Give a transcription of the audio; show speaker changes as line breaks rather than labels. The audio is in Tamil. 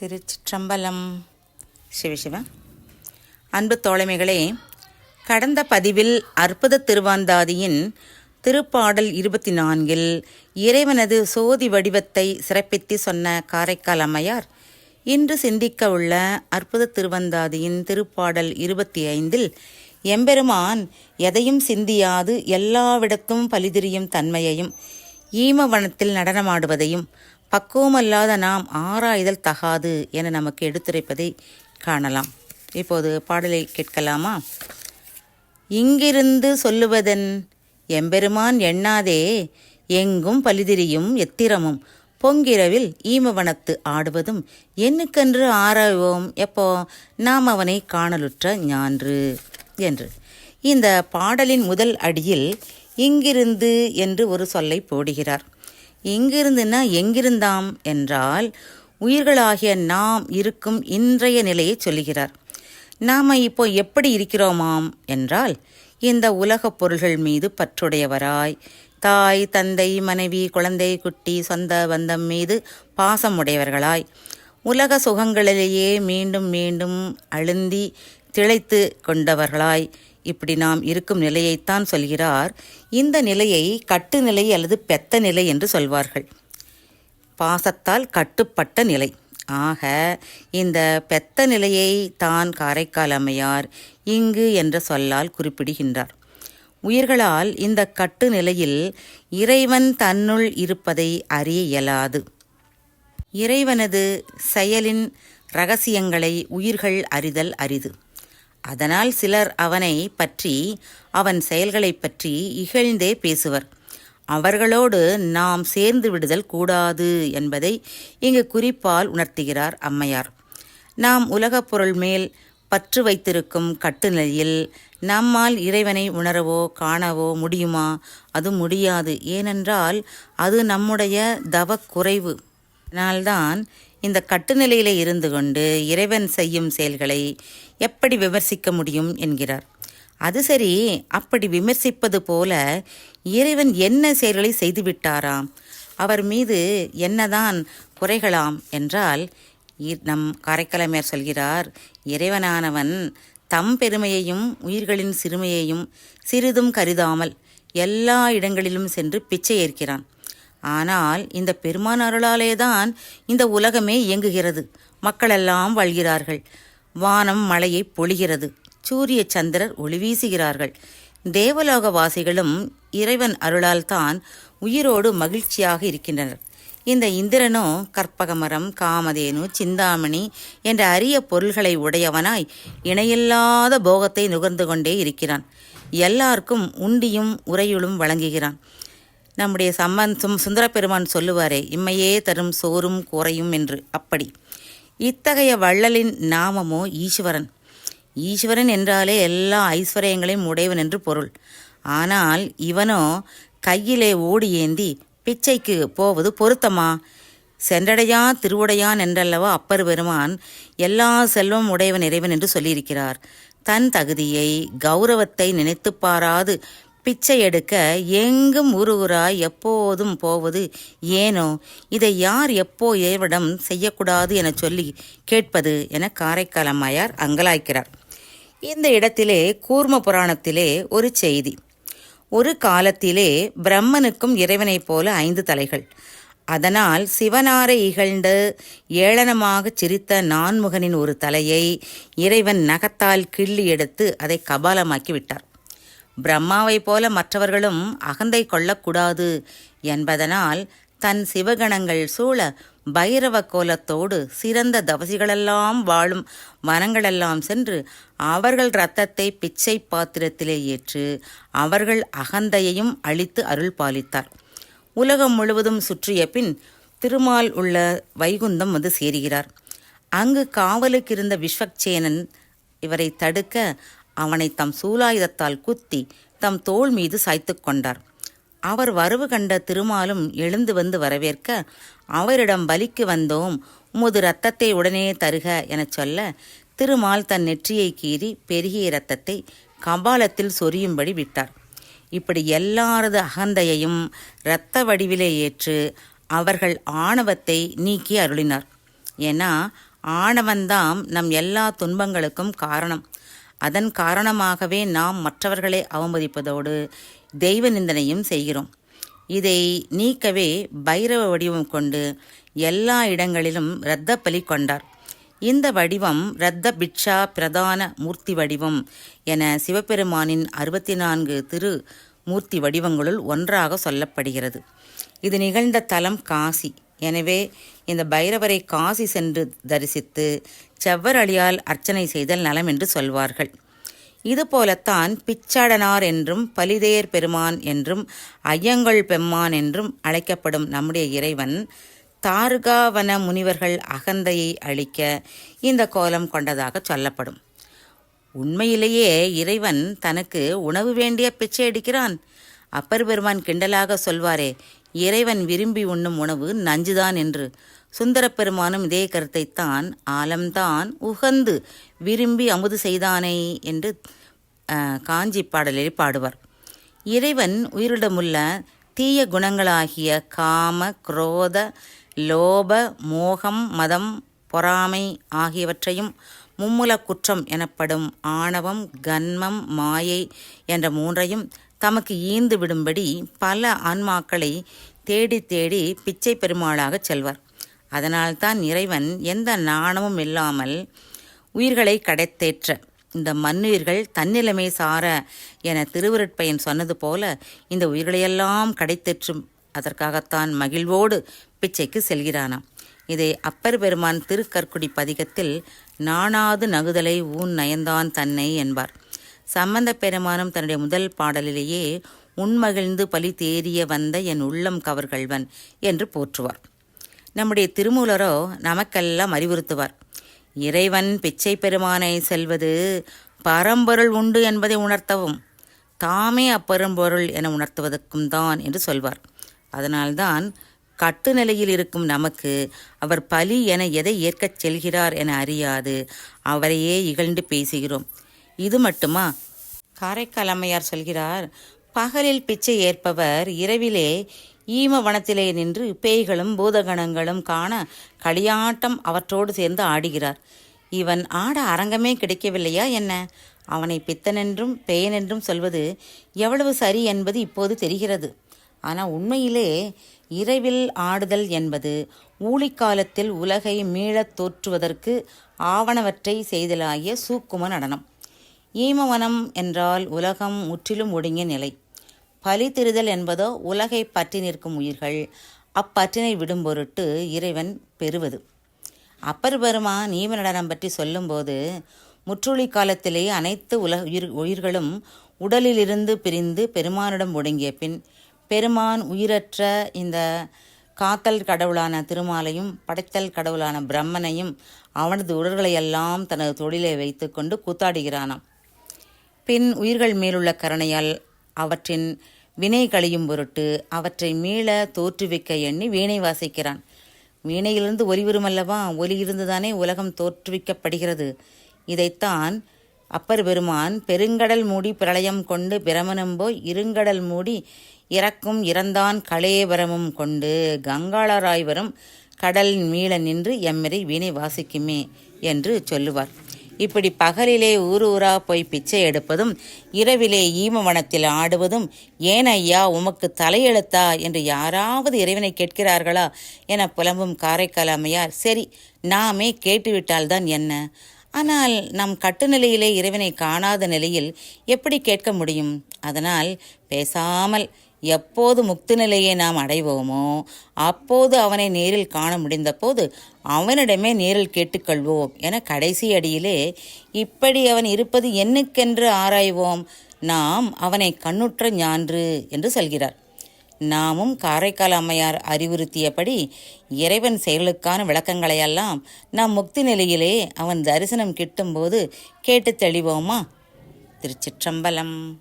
திருச்சிற்றம்பலம். சிவசிவா அன்பு தோழமைகளே கடந்த பதிவில் அற்புத திருவாந்தாதியின் திருப்பாடல் இருபத்தி நான்கில் இறைவனது சோதி வடிவத்தை சிறப்பித்து சொன்ன காரைக்கால் அம்மையார் இன்று சிந்திக்க உள்ள அற்புத திருவந்தாதியின் திருப்பாடல் இருபத்தி ஐந்தில் எம்பெருமான் எதையும் சிந்தியாது எல்லாவிடத்தும் பலிதிரியும் தன்மையையும் ஈமவனத்தில் நடனமாடுவதையும் பக்குவமல்லாத நாம் ஆராய்தல் தகாது என நமக்கு எடுத்துரைப்பதை காணலாம். இப்போது பாடலை கேட்கலாமா? இங்கிருந்து சொல்லுவதன் எம்பெருமான் எண்ணாதே எங்கும் பலிதிரியும் எத்திரமும். பொங்கிரவில் ஈமவனத்து ஆடுவதும் என்னுக்கென்று ஆராய்வோம்? எப்போ? நாம் அவனை காணலுற்ற ஞான்று என்று. இந்த பாடலின் முதல் அடியில் இங்கிருந்து என்று ஒரு சொல்லை போடுகிறார். இங்கிருந்துன்னா எங்கிருந்தாம் என்றால் உயிர்களாகிய நாம் இருக்கும் இன்றைய நிலையை சொல்லுகிறார். நாம் இப்போ எப்படி இருக்கிறோமாம் என்றால் இந்த உலகப் பொருள்கள் மீது பற்றுடையவராய் தாய் தந்தை மனைவி குழந்தை குட்டி சொந்த பந்தம் மீது பாசமுடையவர்களாய் உலக சுகங்களிலேயே மீண்டும் மீண்டும் அழுந்தி திளைத்து கொண்டவர்களாய் இப்படி நாம் இருக்கும் நிலையைத்தான் சொல்கிறார். இந்த நிலையை கட்டுநிலை அல்லது பெத்த நிலை என்று சொல்வார்கள். பாசத்தால் கட்டுப்பட்ட நிலை. ஆக இந்த பெத்த நிலையை தான் காரைக்கால் அம்மையார் இங்கு என்ற சொல்லால் குறிப்பிடுகின்றார். உயிர்களால் இந்த கட்டு நிலையில் இறைவன் தன்னுள் இருப்பதை அறிய இயலாது. இறைவனது செயலின் ரகசியங்களை உயிர்கள் அறிதல் அரிது. அதனால் சிலர் அவனை பற்றி அவன் செயல்களைப் பற்றி இகழ்ந்தே பேசுவர். அவர்களோடு நாம் சேர்ந்து விடுதல் கூடாது என்பதை இங்கு குறிப்பால் உணர்த்துகிறார் அம்மையார். நாம் உலகப் பொருள் மேல் பற்று வைத்திருக்கும் கட்டுநிலையில் நம்மால் இறைவனை உணரவோ காணவோ முடியுமா? அது முடியாது. ஏனென்றால் அது நம்முடைய தவக்குறைவு அதனால்தான் இந்த கட்டுநிலையில் இருந்து கொண்டு இறைவன் செய்யும் செயல்களை எப்படி விமர்சிக்க முடியும் என்கிறார். அது சரி அப்படி விமர்சிப்பது போல இறைவன் என்ன செயல்களை செய்துவிட்டாராம்? அவர் மீது என்னதான் குறைகளாம் என்றால் இ- நம் காரைக்காலமையார் சொல்கிறார் இறைவனானவன் தம் பெருமையையும் உயிர்களின் சிறுமையையும் சிறிதும் கருதாமல் எல்லா இடங்களிலும் சென்று பிச்சை ஏற்கிறான். ஆனால் இந்த பெருமான் அருளாலேதான் இந்த உலகமே இயங்குகிறது. மக்களெல்லாம் வாழ்கிறார்கள். வானம் மழையை பொழிகிறது. சூரிய சந்திரர் ஒளி வீசுகிறார்கள். தேவலோகவாசிகளும் இறைவன் அருளால்தான் உயிரோடு மகிழ்ச்சியாக இருக்கின்றனர். இந்த இந்திரனோ கற்பகமரம் காமதேனு சிந்தாமணி என்ற அரிய பொருள்களை உடையவனாய் இணையில்லாத போகத்தை நுகர்ந்து கொண்டே இருக்கிறான். எல்லாருக்கும் உண்டியும் உறையுளும் வழங்குகிறான். நம்முடைய சம்மன் சும் சுந்தரப்பெருமான் சொல்லுவாரே இம்மையே தரும் சோறும் குறையும் என்று. அப்படி. இத்தகைய வள்ளலின் நாமமோ ஈஸ்வரன். ஈஸ்வரன் என்றாலே எல்லா ஐஸ்வர்யங்களையும் உடையவன் என்று பொருள். ஆனால் இவனோ கையிலே ஓடி ஏந்தி பிச்சைக்கு போவது பொருத்தமா? சென்றடையான் திருவுடையான் என்றல்லவா அப்பர் பெருமான் எல்லா செல்வம் உடையவன் இறைவன் என்று சொல்லியிருக்கிறார். தன் தகுதியை கௌரவத்தை நினைத்துப் பாராது பிச்சை எடுக்க எங்கும் ஊரு எப்போதும் போவது ஏனோ? இதை யார் எப்போ ஏவிடம் செய்யக்கூடாது என சொல்லி கேட்பது என காரைக்கால் அம்மையார் அங்கலாய்க்கிறார். இந்த இடத்திலே கூர்ம புராணத்திலே ஒரு செய்தி. ஒரு காலத்திலே பிரம்மனுக்கும் இறைவனைப் போல ஐந்து தலைகள். அதனால் சிவனாரை இகழ்ந்து ஏளனமாகச் சிரித்த நான்முகனின் ஒரு தலையை இறைவன் நகத்தால் கிள்ளி எடுத்து அதை கபாலமாக்கி விட்டார். பிரம்மாவைப் போல மற்றவர்களும் அகந்தை கொள்ளக்கூடாது என்பதனால் தன் சிவகணங்கள் சூழ பைரவ கோலத்தோடு சிறந்த தவசிகளெல்லாம் வாழும் வனங்களெல்லாம் சென்று அவர்கள் இரத்தத்தை பிச்சை பாத்திரத்திலே ஏற்று அவர்கள் அகந்தையையும் அழித்து அருள் பாலித்தார். உலகம் முழுவதும் சுற்றிய பின் திருமால் உள்ள வைகுந்தம் வந்து சேருகிறார். அங்கு காவலுக்கு இருந்த விஸ்வக்சேனன் இவரை தடுக்க அவனை தம் சூலாயுதத்தால் குத்தி தம் தோள் மீது சாய்த்து கொண்டார். அவர் வரவு கண்ட திருமாலும் எழுந்து வந்து வரவேற்க அவரிடம் பலிக்கு வந்தோம். உமது இரத்தத்தை உடனே தருக எனச் சொல்ல திருமால் தன் நெற்றியை கீறி பெருகிய இரத்தத்தை கபாலத்தில் சொரியும்படி விட்டார். இப்படி எல்லாரது அகந்தையையும் இரத்த வடிவிலே ஏற்று அவர்கள் ஆணவத்தை நீக்கி அருளினார். ஏன்னா ஆணவன்தாம் நம் எல்லா துன்பங்களுக்கும் காரணம். அதன் காரணமாகவே நாம் மற்றவர்களை அவமதிப்பதோடு தெய்வ நிந்தனையும் செய்கிறோம். இதை நீக்கவே பைரவ வடிவம் கொண்டு எல்லா இடங்களிலும் இரத்த பலி கொண்டார். இந்த வடிவம் இரத்த பிட்சா பிரதான மூர்த்தி வடிவம் என சிவபெருமானின் அறுபத்தி நான்கு திரு மூர்த்தி வடிவங்களுள் ஒன்றாக சொல்லப்படுகிறது. இது நிகழ்ந்த தலம் காசி. எனவே இந்த பைரவரை காசி சென்று தரிசித்து செவ்வரளியால் அர்ச்சனை செய்தல் நலம் என்று சொல்வார்கள். இதுபோலத்தான் பிச்சாடனார் என்றும் பலிதேர் பெருமான் என்றும் ஐயங்கள் பெம்மான் என்றும் அழைக்கப்படும் நம்முடைய இறைவன் தார்காவன முனிவர்கள் அகந்தையை அழிக்க இந்த கோலம் கொண்டதாக சொல்லப்படும். உண்மையிலேயே இறைவன் தனக்கு உணவு வேண்டிய பிச்சை எடுக்கிறான் அப்பர் பெருமான் கிண்டலாக சொல்வாரே இறைவன் விரும்பி உண்ணும் உணவு நஞ்சுதான் என்று. சுந்தரப்பெருமானும் இதே கருத்தைத்தான் ஆலம்தான் உகந்து விரும்பி அமுது செய்தானே என்று காஞ்சி பாடலில் பாடுவார். இறைவன் உயிரிடமுள்ள தீய குணங்களாகிய காம குரோத லோப மோகம் மதம் பொறாமை ஆகியவற்றையும் மும்முல குற்றம் எனப்படும் ஆணவம் கன்மம் மாயை என்ற மூன்றையும் தமக்கு ஈந்து விடும்படி பல ஆன்மாக்களை தேடி தேடி பிச்சை பெருமாளாகச் செல்வார். அதனால்தான் இறைவன் எந்த நாணமும் இல்லாமல் உயிர்களை கடைத்தேற்ற. இந்த மண்ணுயிர்கள் தன்னிலைமை சார என திருவருட்பயன் சொன்னது போல இந்த உயிர்களையெல்லாம் கடைத்தேற்றும். அதற்காகத்தான் மகிழ்வோடு பிச்சைக்கு செல்கிறானாம். இதை அப்பர் பெருமான் திருக்கற்குடி பதிகத்தில் நாணாது நகுதலை ஊன் நயந்தான் தன்னை என்பார். சம்பந்த பெருமானும் தன்னுடைய முதல் பாடலிலேயே உண்மகிழ்ந்து பலி தேறிய வந்த என் உள்ளம் கவர்கள்வன் என்று போற்றுவார். நம்முடைய திருமூலரோ நமக்கெல்லாம் அறிவுறுத்துவார். இறைவன் பிச்சை பெருமானை செல்வது பரம்பொருள் உண்டு என்பதை உணர்த்தவும் தாமே அப்பெரும்பொருள் என உணர்த்துவதற்கும் தான் என்று சொல்வார். அதனால்தான் கட்டு நிலையில் இருக்கும் நமக்கு அவர் பலி என எதை ஏற்கச் செல்கிறார் என அறியாது அவரையே இகழ்ந்து பேசுகிறோம். இது மட்டுமா? காரைக்கால் அம்மையார் சொல்கிறார் பகலில் பிச்சை ஏற்பவர் இரவிலே ஈம வனத்திலே நின்று பேய்களும் பூதகணங்களும் காண களியாட்டம் அவற்றோடு சேர்ந்து ஆடுகிறார். இவன் ஆட அரங்கமே கிடைக்கவில்லையா என்ன? அவனை பித்தனென்றும் பேயனென்றும் சொல்வது எவ்வளவு சரி என்பது இப்போது தெரிகிறது. ஆனால் உண்மையிலே இரவில் ஆடுதல் என்பது ஊழிக்காலத்தில் உலகை மீளத் தோற்றுவதற்கு ஆவணவற்றை செய்தலாகிய சூக்கும நடனம். ஈமவனம் என்றால் உலகம் முற்றிலும் ஒடுங்கிய நிலை. பலி என்பதோ உலகை பற்றி நிற்கும் உயிர்கள். அப்பற்றினை விடும் பொருட்டு இறைவன் பெறுவது. அப்பர் பெருமா ஈம நடனம் பற்றி சொல்லும்போது முற்றுளி காலத்திலே அனைத்து உலக உயிர் உயிர்களும் உடலிலிருந்து பிரிந்து பெருமானிடம் ஒடுங்கிய பின் பெருமான் உயிரற்ற இந்த காத்தல் கடவுளான திருமாலையும் படைத்தல் கடவுளான பிரம்மனையும் அவனது உடல்களையெல்லாம் தனது தொழிலை வைத்துக்கொண்டு கூத்தாடுகிறானாம். பின் உயிர்கள் மேலுள்ள கருணையால் அவற்றின் வினை கழியும் பொருட்டு அவற்றை மீள தோற்றுவிக்க எண்ணி வீணை வாசிக்கிறான். வீணையிலிருந்து ஒலி வருமல்லவா? ஒலி இருந்துதானே உலகம் தோற்றுவிக்கப்படுகிறது. இதைத்தான் அப்பர் பெருமான் பெருங்கடல் மூடி பிரளயம் கொண்டு பிரமனும் இருங்கடல் மூடி இறக்கும் இறந்தான் களேபரமும் கொண்டு கங்காளராய் வரும் கடல் மீள நின்று எம்மரை வீணை வாசிக்குமே என்று சொல்லுவார். இப்படி பகலிலே ஊர் ஊரா போய் பிச்சை எடுப்பதும் இரவிலே ஈமவனத்தில் ஆடுவதும் ஏன் ஐயா உமக்கு தலையெழுத்தா என்று யாராவது இறைவனை கேட்கிறார்களா? என புலம்பும் காரைக்கால் அம்மையார் சரி நாமே கேட்டுவிட்டால்தான் என்ன? ஆனால் நம் கட்டுநிலையிலே இறைவனை காணாத நிலையில் எப்படி கேட்க முடியும்? அதனால் பேசாமல் எப்போது முக்தி நிலையை நாம் அடைவோமோ அப்போது அவனை நேரில் காண முடிந்தபோது அவனிடமே நேரில் கேட்டுக்கொள்வோம். என கடைசி அடியிலே இப்படி அவன் இருப்பது என்னுக்கென்று ஆராய்வோம். நாம் அவனை கண்ணுற்ற ஞான்று என்று சொல்கிறார். நாமும் காரைக்கால் அம்மையார் அறிவுறுத்தியபடி இறைவன் செயலுக்கான விளக்கங்களையெல்லாம் நாம் முக்தி நிலையிலே அவன் தரிசனம் கிட்டும்போது கேட்டு தெளிவோமா? திருச்சிற்றம்பலம்.